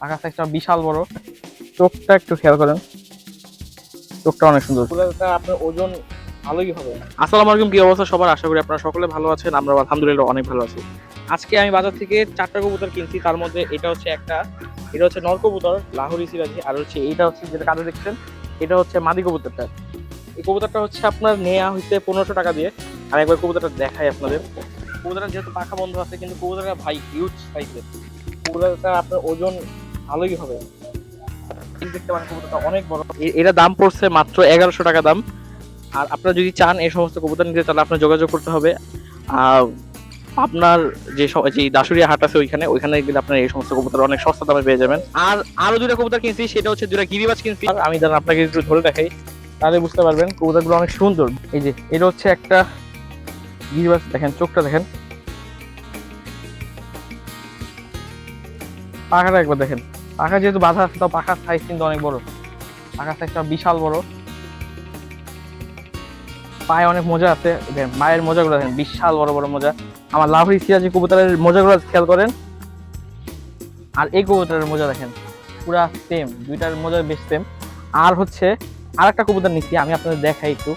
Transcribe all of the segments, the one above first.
পাখা সাইজটা বিশাল বড়। চোখটা একটু খেয়াল করেন। চোখটা অনেক সুন্দর। আপনার ওজন ভালোই হবে। আসসালামু আলাইকুম কি অবস্থা সবার? আশা করি আপনারা সকলে ভালো আছেন আমরা আলহামদুলিল্লাহ অনেক ভালো আছি। আজকে আমি বাজার থেকে চারটা কবুতর কিনছি তার মধ্যে এটা হচ্ছে একটা এটা হচ্ছে নর কবুতর লাহোরি সিরাজি আর হচ্ছে এইটা হচ্ছে যেটা কাজে দেখছেন এটা হচ্ছে মাদি কবুতরটা। এই কবুতরটা হচ্ছে আপনার নেওয়া হইতে পনেরোশো টাকা দিয়ে। আর একবার কবুতরটা দেখাই আপনাদের। কবুতরটা যেহেতু পাখা বন্ধ আছে কিন্তু কবুতরটা ভাই হিউজ সাইজের কবুতরটা আপনার ওজন ভালোই হবে। দেখতে পারেন কবুতরটা অনেক বড়। এটা দাম পড়ছে মাত্র এগারোশো টাকা দাম। আর আপনারা যদি চান এই সমস্ত কবুতর নিতে তাহলে আপনার যোগাযোগ করতে হবে। আর আপনার যে যে দাসুরিয়া হাট আছে ওইখানে ওইখানে গেলে আপনার এই সমস্ত কবুতর অনেক সস্তা দামে পেয়ে যাবেন। আর আরও দুটা কবুতর কিনছি সেটা হচ্ছে দুটা গিরিবাজ কিনছি। আর আমি জান আপনাকে একটু ধরে দেখাই তাহলে বুঝতে পারবেন কবুতরগুলো অনেক সুন্দর। এই যে এটা হচ্ছে একটা গিরিবাজ দেখেন চোখটা দেখেন। পাখাটা একবার দেখেন। পাখা যেহেতু বাধা আছে, তাও পাখার সাইজ কিন্তু অনেক বড়। পাখার সাইজটা বিশাল বড়। পায়ে অনেক মজা আছে মায়ের মোজাগুলো দেখেন, বিশাল বড় বড় মজা। আমার লাভরি সিরাজি কবুতরের মোজাগুলো খেয়াল করেন। আর এই কবুতরের মজা দেখেন, পুরা সেম দুইটার মোজা বেশ সেম আর হচ্ছে আর একটা কবুতর নিচ্ছি, আমি আপনাদের দেখাই একটু।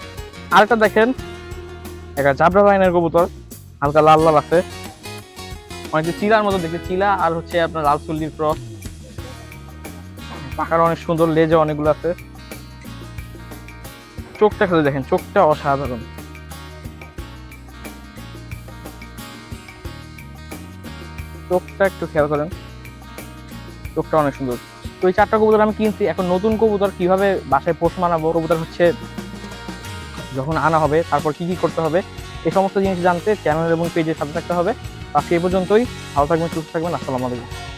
আরেকটা দেখেন, একটা জাবরা লাইনের কবুতর, হালকা লাল লাল আছে। অনেকটা চিলার মতো দেখতে, চিলা আর হচ্ছে আপনার লাল চুল্লির ক্রস পাখার অনেক সুন্দর লেজে অনেকগুলো আছে। চোখটা খেলে দেখেন, চোখটা অসাধারণ। চোখটা একটু খেয়াল করেন, চোখটা অনেক সুন্দর। তো এই চারটা কবুতর আমি কিনছি, এখন নতুন কবুতর কীভাবে বাসায় পোষ মানাবো? কবুতর হচ্ছে যখন আনা হবে, তারপর কি কি করতে হবে? এই সমস্ত জিনিস জানতে চ্যানেল এবং পেজের সাথে থাকতে হবে। আজকে এই পর্যন্তই, ভালো থাকবেন, সুস্থ থাকবেন, আসসালামু আলাইকুম।